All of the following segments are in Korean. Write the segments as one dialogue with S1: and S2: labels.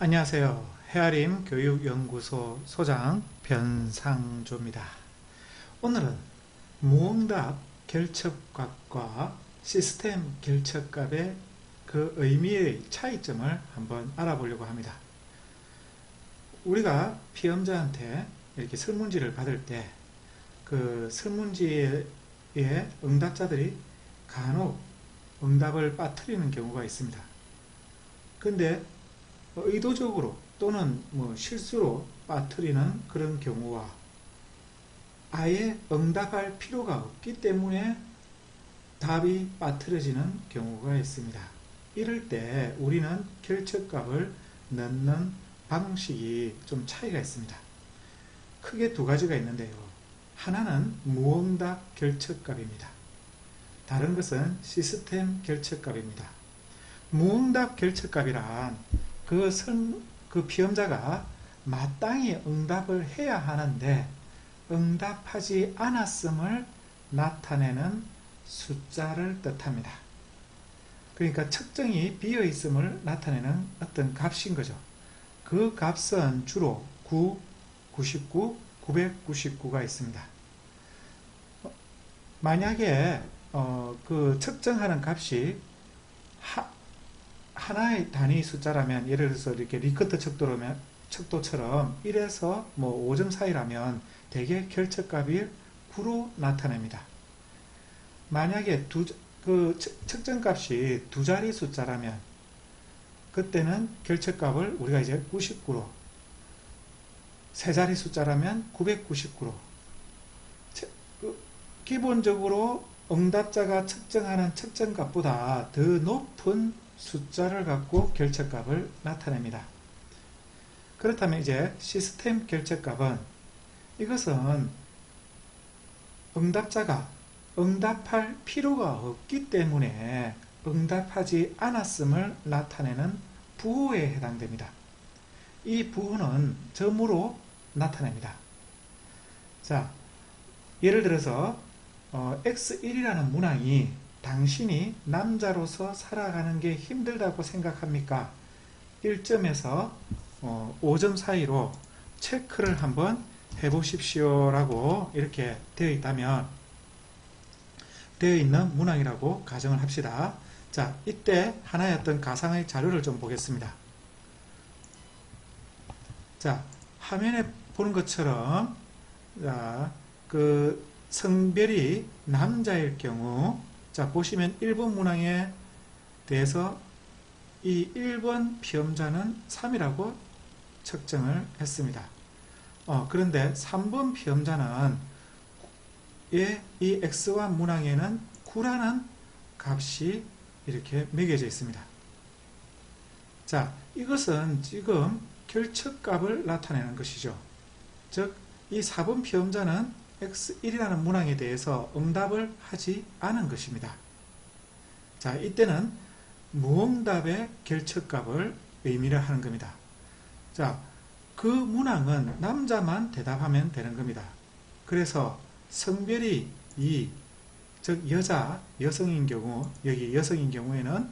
S1: 안녕하세요. 헤아림 교육연구소 소장 변상조입니다. 오늘은 무응답 결첩값과 시스템 결첩값의 그 의미의 차이점을 한번 알아보려고 합니다. 우리가 피험자한테 이렇게 설문지를 받을 때 그 설문지의 응답자들이 간혹 응답을 빠뜨리는 경우가 있습니다. 근데 의도적으로 또는 뭐 실수로 빠뜨리는 그런 경우와 아예 응답할 필요가 없기 때문에 답이 빠뜨려지는 경우가 있습니다. 이럴 때 우리는 결책값을 넣는 방식이 좀 차이가 있습니다. 크게 두 가지가 있는데요. 하나는 무응답 결책값입니다. 다른 것은 시스템 결책값입니다. 무응답 결책값이란 그, 선, 그 피험자가 마땅히 응답을 해야 하는데 응답하지 않았음을 나타내는 숫자를 뜻합니다. 그러니까 측정이 비어 있음을 나타내는 어떤 값인 거죠. 그 값은 주로 9, 99, 999가 있습니다. 만약에 어, 그 측정하는 값이 하, 하나의 단위 숫자라면 예를 들어서 이렇게 리커트 척도라면 척도처럼 1에서 뭐 5점 사이라면 대개 결책값이 9로 나타납니다. 만약에 두, 그 측정값이 두 자리 숫자라면 그때는 결책값을 우리가 이제 99로 세 자리 숫자라면 999로 그 기본적으로 응답자가 측정하는 측정값보다 더 높은 숫자를 갖고 결책값을 나타냅니다. 그렇다면 이제 시스템 결책값은 이것은 응답자가 응답할 필요가 없기 때문에 응답하지 않았음을 나타내는 부호에 해당됩니다. 이 부호는 점으로 나타냅니다. 자, 예를 들어서 어, X1이라는 문항이 당신이 남자로서 살아가는 게 힘들다고 생각합니까? 1점에서 어, 5점 사이로 체크를 한번 해보십시오 라고 이렇게 되어 있다면 되어 있는 문항이라고 가정을 합시다. 자, 이때 하나의 어떤 가상의 자료를 좀 보겠습니다. 자, 화면에 보는 것처럼 자, 그 성별이 남자일 경우 자 보시면 1번 문항에 대해서 이 1번 피험자는 3이라고 측정을 했습니다. 어, 그런데 3번 피험자는 예, 이 X와 문항에는 9라는 값이 이렇게 매겨져 있습니다. 자, 이것은 지금 결척값을 나타내는 것이죠. 즉, 이 4번 피험자는 X1이라는 문항에 대해서 응답을 하지 않은 것입니다. 자, 이때는 무응답의 결척값을 의미를 하는 겁니다. 자, 그 문항은 남자만 대답하면 되는 겁니다. 그래서 성별이 이, 즉 여자, 여성인 경우, 여기 여성인 경우에는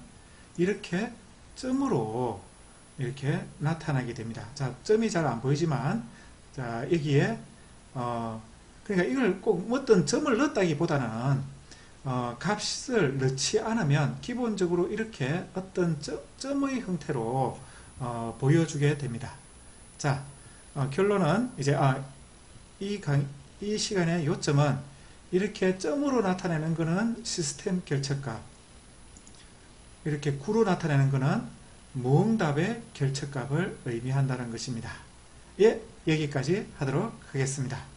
S1: 이렇게 점으로 이렇게 나타나게 됩니다. 자, 점이 잘 안 보이지만, 자, 여기에, 어, 그러니까 이걸 꼭 어떤 점을 넣었다기보다는 어, 값을 넣지 않으면 기본적으로 이렇게 어떤 점, 의 형태로 어, 보여주게 됩니다. 자, 어, 결론은 이제 아, 이, 강, 이 시간의 요점은 이렇게 점으로 나타내는 것은 시스템 결책값 이렇게 구로 나타내는 것은 무응답의 결책값을 의미한다는 것입니다. 예, 여기까지 하도록 하겠습니다.